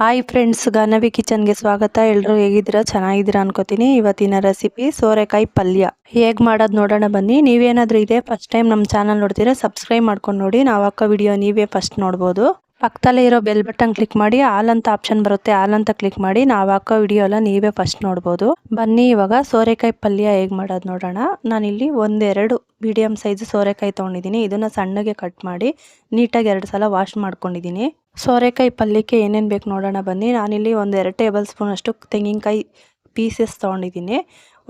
Hi friends Ganavi ಕಿಚನ್ಗೆ ಸ್ವಾಗತ. ಎಲ್ಲರೂ ಹೇಗಿದ್ದೀರಾ? ಚೆನ್ನಾಗಿದ್ದೀರಾ ಅನ್ಕೋತೀನಿ. ಇವತ್ತಿನ ರೆಸಿಪಿ ಸೋರೆಕಾಯಿ ಪಲ್ಯ. ಹೇಗೆ ಮಾಡೋದು ನೋಡೋಣ ಬನ್ನಿ. ನೀವೇನಾದರೂ ಇದೆ ಫಸ್ಟ್ ಟೈಮ್ ನಮ್ಮ ಚಾನಲ್ ನೋಡ್ತೀರಾ ಸಬ್ಸ್ಕ್ರೈಬ್ ಮಾಡ್ಕೊಂಡು ನೋಡಿ. ನಾವು ಹಾಕೋ ವಿಡಿಯೋ ನೀವೇ ಫಸ್ಟ್ ನೋಡ್ಬೋದು. ಪಕ್ಕದಲ್ಲೇ ಇರೋ ಬೆಲ್ ಬಟನ್ ಕ್ಲಿಕ್ ಮಾಡಿ ಆಲ್ ಅಂತ ಆಪ್ಷನ್ ಬರುತ್ತೆ ಆಲ್ ಅಂತ ಕ್ಲಿಕ್ ಮಾಡಿ, ನಾವು ಹಾಕೋ ವಿಡಿಯೋ ಎಲ್ಲ ನೀವೇ ಫಸ್ಟ್ ನೋಡ್ಬೋದು. ಬನ್ನಿ ಇವಾಗ ಸೋರೆಕಾಯಿ ಪಲ್ಯ ಹೇಗೆ ಮಾಡೋದು ನೋಡೋಣ. ನಾನಿಲ್ಲಿ ಒಂದೆರಡು ಮೀಡಿಯಮ್ ಸೈಜ್ ಸೋರೆಕಾಯಿ ತೊಗೊಂಡಿದ್ದೀನಿ. ಇದನ್ನು ಸಣ್ಣಗೆ ಕಟ್ ಮಾಡಿ ನೀಟಾಗಿ ಎರಡು ಸಲ ವಾಶ್ ಮಾಡ್ಕೊಂಡಿದ್ದೀನಿ. ಸೋರೆಕಾಯಿ ಪಲ್ಯಕ್ಕೆ ಏನೇನು ಬೇಕು ನೋಡೋಣ ಬನ್ನಿ. ನಾನಿಲ್ಲಿ ಒಂದು ಎರಡು ಟೇಬಲ್ ಸ್ಪೂನ್ ಅಷ್ಟು ತೆಂಗಿನಕಾಯಿ ಪೀಸಸ್ ತೊಗೊಂಡಿದ್ದೀನಿ.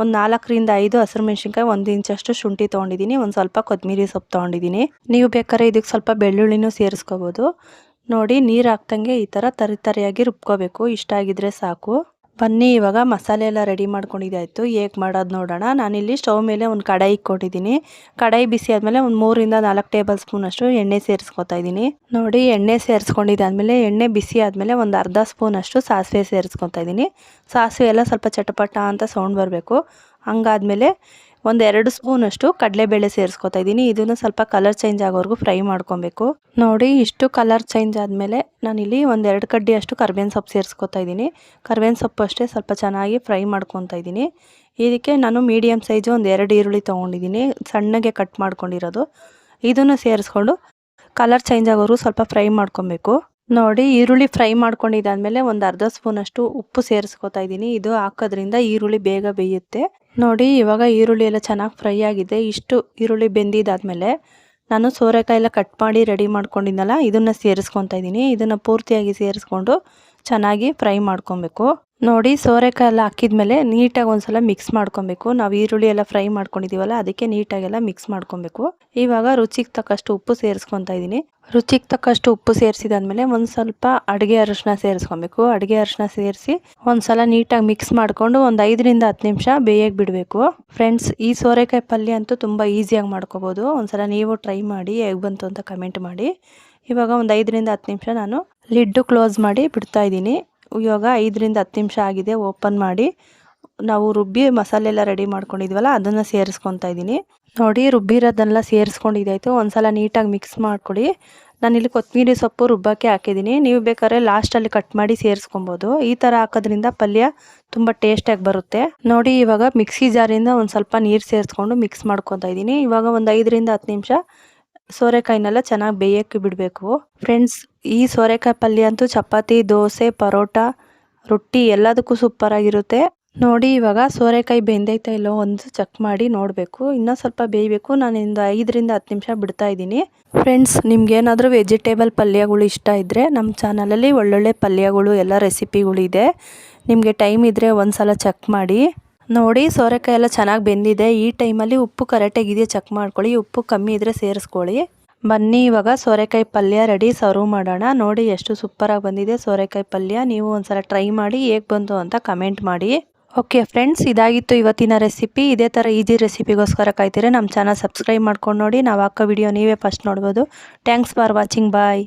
ಒಂದು ನಾಲ್ಕರಿಂದ ಐದು ಹಸಿರು ಮೆಣಸಿನ್ಕಾಯಿ, ಒಂದು ಇಂಚಷ್ಟು ಶುಂಠಿ ತೊಗೊಂಡಿದ್ದೀನಿ. ಒಂದು ಸ್ವಲ್ಪ ಕೊತ್ತಂಬರಿ ಸೊಪ್ಪು ತೊಗೊಂಡಿದ್ದೀನಿ. ನೀವು ಬೇಕಾದ್ರೆ ಇದಕ್ಕೆ ಸ್ವಲ್ಪ ಬೆಳ್ಳುಳ್ಳಿನೂ ಸೇರಿಸ್ಕೋಬೋದು. ನೋಡಿ, ನೀರು ಹಾಕ್ದಂಗೆ ಈ ಥರ ತರಿ ತರಿಯಾಗಿ ರುಬ್ಕೋಬೇಕು. ಇಷ್ಟ ಆಗಿದ್ರೆ ಸಾಕು. ಬನ್ನಿ, ಇವಾಗ ಮಸಾಲೆ ಎಲ್ಲ ರೆಡಿ ಮಾಡ್ಕೊಂಡಿದ್ದಾಯಿತು ಹೇಗೆ ಮಾಡೋದು ನೋಡೋಣ. ನಾನಿಲ್ಲಿ ಸ್ಟವ್ ಮೇಲೆ ಒಂದು ಕಡಾಯಿ ಇಟ್ಕೊಂಡಿದ್ದೀನಿ. ಕಡಾಯಿ ಬಿಸಿ ಆದಮೇಲೆ ಒಂದು ಮೂರಿಂದ ನಾಲ್ಕು ಟೇಬಲ್ ಸ್ಪೂನ್ ಅಷ್ಟು ಎಣ್ಣೆ ಸೇರಿಸ್ಕೊತಾ ಇದ್ದೀನಿ. ನೋಡಿ, ಎಣ್ಣೆ ಸೇರಿಸ್ಕೊಂಡಿದ್ದಾದಮೇಲೆ ಎಣ್ಣೆ ಬಿಸಿ ಆದಮೇಲೆ ಒಂದು ಅರ್ಧ ಸ್ಪೂನ್ ಅಷ್ಟು ಸಾಸಿವೆ ಸೇರಿಸ್ಕೊತಾ ಇದ್ದೀನಿ. ಸಾಸಿವೆ ಎಲ್ಲ ಸ್ವಲ್ಪ ಚಟಪಟ ಅಂತ ಸೌಂಡ್ ಬರಬೇಕು. ಹಂಗಾದ್ಮೇಲೆ ಒಂದು ಎರಡು ಸ್ಪೂನಷ್ಟು ಕಡಲೆಬೇಳೆ ಸೇರಿಸ್ಕೊತಾ ಇದ್ದೀನಿ. ಇದನ್ನು ಸ್ವಲ್ಪ ಕಲರ್ ಚೇಂಜ್ ಆಗೋವರೆಗೂ ಫ್ರೈ ಮಾಡ್ಕೊಬೇಕು. ನೋಡಿ, ಇಷ್ಟು ಕಲರ್ ಚೇಂಜ್ ಆದಮೇಲೆ ನಾನಿಲ್ಲಿ ಒಂದು ಎರಡು ಕಡ್ಡಿ ಅಷ್ಟು ಕರ್ಬೇವಿನ ಸೊಪ್ಪು ಸೇರಿಸ್ಕೊತಾ ಇದ್ದೀನಿ. ಕರ್ಬೇವಿನ ಸೊಪ್ಪು ಅಷ್ಟೇ ಸ್ವಲ್ಪ ಚೆನ್ನಾಗಿ ಫ್ರೈ ಮಾಡ್ಕೊತಾ ಇದ್ದೀನಿ. ಇದಕ್ಕೆ ನಾನು ಮೀಡಿಯಮ್ ಸೈಜು ಒಂದು ಎರಡು ಈರುಳ್ಳಿ ತೊಗೊಂಡಿದ್ದೀನಿ. ಸಣ್ಣಗೆ ಕಟ್ ಮಾಡ್ಕೊಂಡಿರೋದು. ಇದನ್ನು ಸೇರಿಸ್ಕೊಂಡು ಕಲರ್ ಚೇಂಜ್ ಆಗೋರು ಸ್ವಲ್ಪ ಫ್ರೈ ಮಾಡ್ಕೊಬೇಕು. ನೋಡಿ, ಈರುಳ್ಳಿ ಫ್ರೈ ಮಾಡ್ಕೊಂಡಿದ್ದಾದ್ಮೇಲೆ ಒಂದು ಅರ್ಧ ಸ್ಪೂನಷ್ಟು ಉಪ್ಪು ಸೇರಿಸ್ಕೊತಾ ಇದ್ದೀನಿ. ಇದು ಹಾಕೋದ್ರಿಂದ ಈರುಳ್ಳಿ ಬೇಗ ಬೇಯುತ್ತೆ. ನೋಡಿ, ಇವಾಗ ಈರುಳ್ಳಿ ಎಲ್ಲ ಚೆನ್ನಾಗಿ ಫ್ರೈ ಆಗಿದೆ. ಇಷ್ಟು ಈರುಳ್ಳಿ ಬೆಂದಿದ್ದಾದಮೇಲೆ ನಾನು ಸೋರೆಕಾಯಿ ಎಲ್ಲ ಕಟ್ ಮಾಡಿ ರೆಡಿ ಮಾಡ್ಕೊಂಡಿದ್ದೆನಲ್ಲ ಇದನ್ನು ಸೇರಿಸ್ಕೊತಾ ಇದ್ದೀನಿ. ಇದನ್ನು ಪೂರ್ತಿಯಾಗಿ ಸೇರಿಸ್ಕೊಂಡು ಚೆನ್ನಾಗಿ ಫ್ರೈ ಮಾಡ್ಕೊಬೇಕು. ನೋಡಿ ಸೋರೆಕಾಯಿ ಎಲ್ಲ ಹಾಕಿದ್ಮೇಲೆ ನೀಟಾಗಿ ಒಂದ್ಸಲ ಮಿಕ್ಸ್ ಮಾಡ್ಕೊಬೇಕು. ನಾವು ಈರುಳ್ಳಿ ಎಲ್ಲ ಫ್ರೈ ಮಾಡ್ಕೊಂಡಿದ್ದೀವಲ್ಲ ಅದಕ್ಕೆ ನೀಟಾಗೆಲ್ಲ ಮಿಕ್ಸ್ ಮಾಡ್ಕೊಬೇಕು. ಇವಾಗ ರುಚಿಗೆ ತಕ್ಕಷ್ಟು ಉಪ್ಪು ಸೇರಿಸ್ಕೊತಾ ಇದ್ದೀನಿ ರುಚಿಗೆ ತಕ್ಕಷ್ಟು ಉಪ್ಪು ಸೇರಿಸಿದಾದ್ಮೇಲೆ ಒಂದು ಸ್ವಲ್ಪ ಅಡುಗೆ ಅರಿಶಿನ ಸೇರಿಸ್ಕೊಬೇಕು. ಅಡುಗೆ ಅರಿಶಿನ ಸೇರಿಸಿ ಒಂದ್ಸಲ ನೀಟಾಗಿ ಮಿಕ್ಸ್ ಮಾಡಿಕೊಂಡು ಒಂದು ಐದರಿಂದ ಹತ್ತು ನಿಮಿಷ ಬೇಯಕ್ಕೆ ಬಿಡಬೇಕು. ಫ್ರೆಂಡ್ಸ್ ಈ ಸೋರೆಕಾಯಿ ಪಲ್ಯ ಅಂತೂ ತುಂಬ ಈಸಿಯಾಗಿ ಮಾಡ್ಕೋಬೋದು. ಒಂದ್ಸಲ ನೀವು ಟ್ರೈ ಮಾಡಿ, ಹೇಗೆ ಬಂತು ಅಂತ ಕಮೆಂಟ್ ಮಾಡಿ. ಇವಾಗ ಒಂದು ಐದರಿಂದ ಹತ್ತು ನಿಮಿಷ ನಾನು ಲಿಡ್ಡು ಕ್ಲೋಸ್ ಮಾಡಿ ಬಿಡ್ತಾ ಇದ್ದೀನಿ ಇವಾಗ ಐದರಿಂದ ಹತ್ತು ನಿಮಿಷ ಆಗಿದೆ, ಓಪನ್ ಮಾಡಿ. ನಾವು ರುಬ್ಬಿ ಮಸಾಲೆ ಎಲ್ಲ ರೆಡಿ ಮಾಡ್ಕೊಂಡಿದ್ವಲ್ಲ, ಅದನ್ನು ಸೇರಿಸ್ಕೊತಾ ಇದ್ದೀನಿ. ನೋಡಿ ರುಬ್ಬಿರೋದನ್ನೆಲ್ಲ ಸೇರಿಸ್ಕೊಂಡಿದ್ದಾಯಿತು ಒಂದ್ಸಲ ನೀಟಾಗಿ ಮಿಕ್ಸ್ ಮಾಡ್ಕೊಡಿ. ನಾನಿಲ್ಲಿ ಕೊತ್ತಂಬರಿ ಸೊಪ್ಪು ರುಬ್ಬಕ್ಕೆ ಹಾಕಿದ್ದೀನಿ. ನೀವು ಬೇಕಾದ್ರೆ ಲಾಸ್ಟಲ್ಲಿ ಕಟ್ ಮಾಡಿ ಸೇರಿಸ್ಕೊಬೋದು. ಈ ಥರ ಹಾಕೋದ್ರಿಂದ ಪಲ್ಯ ತುಂಬ ಟೇಸ್ಟಾಗಿ ಬರುತ್ತೆ. ನೋಡಿ, ಇವಾಗ ಮಿಕ್ಸಿ ಜಾರಿಂದ ಒಂದು ಸ್ವಲ್ಪ ನೀರು ಸೇರಿಸ್ಕೊಂಡು ಮಿಕ್ಸ್ ಮಾಡ್ಕೊತಾ ಇದ್ದೀನಿ. ಇವಾಗ ಒಂದು ಐದರಿಂದ ಹತ್ತು ನಿಮಿಷ ಸೋರೆಕಾಯಿನೆಲ್ಲ ಚೆನ್ನಾಗಿ ಬೇಯಕ್ಕೆ ಬಿಡಬೇಕು. ಫ್ರೆಂಡ್ಸ್ ಈ ಸೋರೆಕಾಯಿ ಪಲ್ಯ ಅಂತೂ ಚಪಾತಿ, ದೋಸೆ, ಪರೋಟ, ರೊಟ್ಟಿ ಎಲ್ಲದಕ್ಕೂ ಸೂಪರಾಗಿರುತ್ತೆ ನೋಡಿ, ಇವಾಗ ಸೋರೆಕಾಯಿ ಬೆಂದೈತಾ ಇಲ್ಲೋ ಒಂದು ಚೆಕ್ ಮಾಡಿ ನೋಡಬೇಕು. ಇನ್ನೂ ಸ್ವಲ್ಪ ಬೇಯಬೇಕು. ನಾನು ಇಂದು ಐದರಿಂದ ಹತ್ತು ನಿಮಿಷ ಬಿಡ್ತಾ ಇದ್ದೀನಿ. ಫ್ರೆಂಡ್ಸ್ ನಿಮ್ಗೇನಾದರೂ ವೆಜಿಟೇಬಲ್ ಪಲ್ಯಗಳು ಇಷ್ಟ ಇದ್ದರೆ ನಮ್ಮ ಚಾನಲಲ್ಲಿ ಒಳ್ಳೊಳ್ಳೆ ಪಲ್ಯಗಳು, ಎಲ್ಲ ರೆಸಿಪಿಗಳು ಇದೆ. ನಿಮಗೆ ಟೈಮ್ ಇದ್ದರೆ ಒಂದು ಸಲ ಚೆಕ್ ಮಾಡಿ. ನೋಡಿ ಸೋರೆಕಾಯಿ ಎಲ್ಲ ಚೆನ್ನಾಗಿ ಬೆಂದಿದೆ. ಈ ಟೈಮಲ್ಲಿ ಉಪ್ಪು ಕರೆಕ್ಟಾಗಿದೆಯಾ ಚೆಕ್ ಮಾಡ್ಕೊಳ್ಳಿ. ಉಪ್ಪು ಕಮ್ಮಿ ಇದ್ದರೆ ಸೇರಿಸ್ಕೊಳ್ಳಿ. ಬನ್ನಿ, ಇವಾಗ ಸೋರೆಕಾಯಿ ಪಲ್ಯ ರೆಡಿ ಸರ್ವ್ ಮಾಡೋಣ. ನೋಡಿ ಎಷ್ಟು ಸೂಪರಾಗಿ ಬಂದಿದೆ ಸೋರೆಕಾಯಿ ಪಲ್ಯ. ನೀವು ಒಂದ್ಸಲ ಟ್ರೈ ಮಾಡಿ ಹೇಗೆ ಬಂತು ಅಂತ ಕಮೆಂಟ್ ಮಾಡಿ. ಓಕೆ ಫ್ರೆಂಡ್ಸ್ ಇದಾಗಿತ್ತು ಇವತ್ತಿನ ರೆಸಿಪಿ ಇದೇ ಥರ ಈಜಿ ರೆಸಿಪಿಗೋಸ್ಕರ ಕಾಯ್ತೀರಿ. ನಮ್ಮ ಚಾನಲ್ ಸಬ್ಸ್ಕ್ರೈಬ್ ಮಾಡ್ಕೊಂಡು ನೋಡಿ. ನಾವು ಹಾಕೋ ವಿಡಿಯೋ ನೀವೇ ಫಸ್ಟ್ ನೋಡ್ಬೋದು. Thanks for watching bye